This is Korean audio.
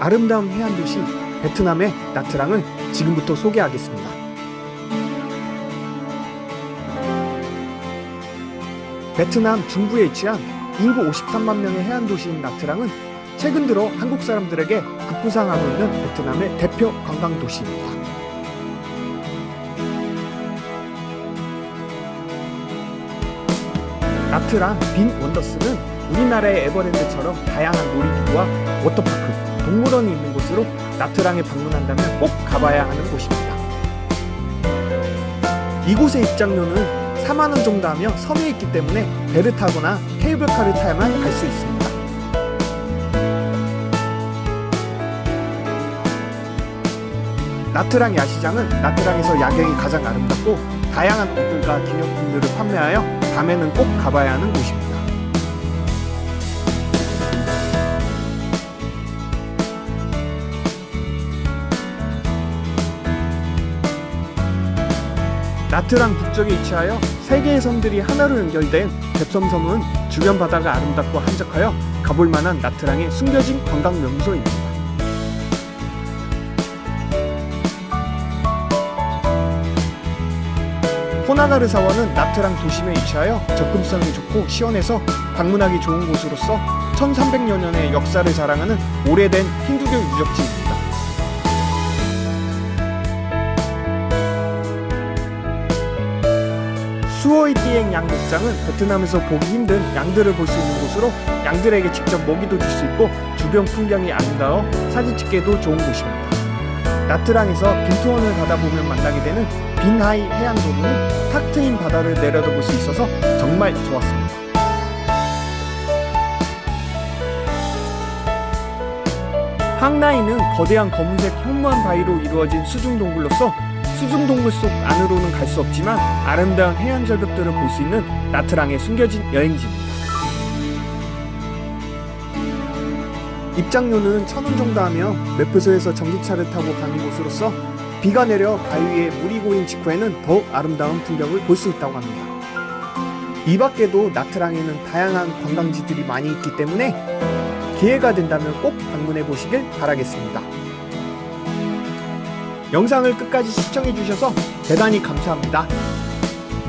아름다운 해안 도시 베트남의 나트랑을 지금부터 소개하겠습니다. 베트남 중부에 위치한 인구 53만 명의 해안 도시인 나트랑은 최근 들어 한국 사람들에게 급부상하고 있는 베트남의 대표 관광 도시입니다. 나트랑 빈 원더스는 우리나라의 에버랜드처럼 다양한 놀이기구와 워터파크, 동물원이 있는 곳으로 나트랑에 방문한다면 꼭 가봐야 하는 곳입니다. 이곳의 입장료는 4만 원 정도 하며 섬에 있기 때문에 배를 타거나 케이블카를 타야만 갈 수 있습니다. 나트랑 야시장은 나트랑에서 야경이 가장 아름답고 다양한 옷들과 기념품들을 판매하여 밤에는 꼭 가봐야 하는 곳입니다. 나트랑 북쪽에 위치하여 세 개의 섬들이 하나로 연결된 뎁섬섬은 주변 바다가 아름답고 한적하여 가볼 만한 나트랑의 숨겨진 관광 명소입니다. 호나가르 사원은 나트랑 도심에 위치하여 접근성이 좋고 시원해서 방문하기 좋은 곳으로서 1300여 년의 역사를 자랑하는 오래된 힌두교 유적지입니다. 수오이띠엥 양 목장은 베트남에서 보기 힘든 양들을 볼 수 있는 곳으로 양들에게 직접 먹이도 줄 수 있고 주변 풍경이 아름다워 사진 찍기에도 좋은 곳입니다. 나트랑에서 빈투원을 가다 보면 만나게 되는 빈하이 해안 도로는 탁 트인 바다를 내려다볼 수 있어서 정말 좋았습니다. 항나이는 거대한 검은색 현무암 바위로 이루어진 수중 동굴로서 수중 동굴 속 안으로는 갈 수 없지만 아름다운 해안 절벽들을 볼 수 있는 나트랑의 숨겨진 여행지입니다. 입장료는 천 원 정도 하며 매표소에서 전기차를 타고 가는 곳으로서 비가 내려 바위에 물이 고인 직후에는 더욱 아름다운 풍경을 볼 수 있다고 합니다. 이 밖에도 나트랑에는 다양한 관광지들이 많이 있기 때문에 기회가 된다면 꼭 방문해 보시길 바라겠습니다. 영상을 끝까지 시청해 주셔서 대단히 감사합니다.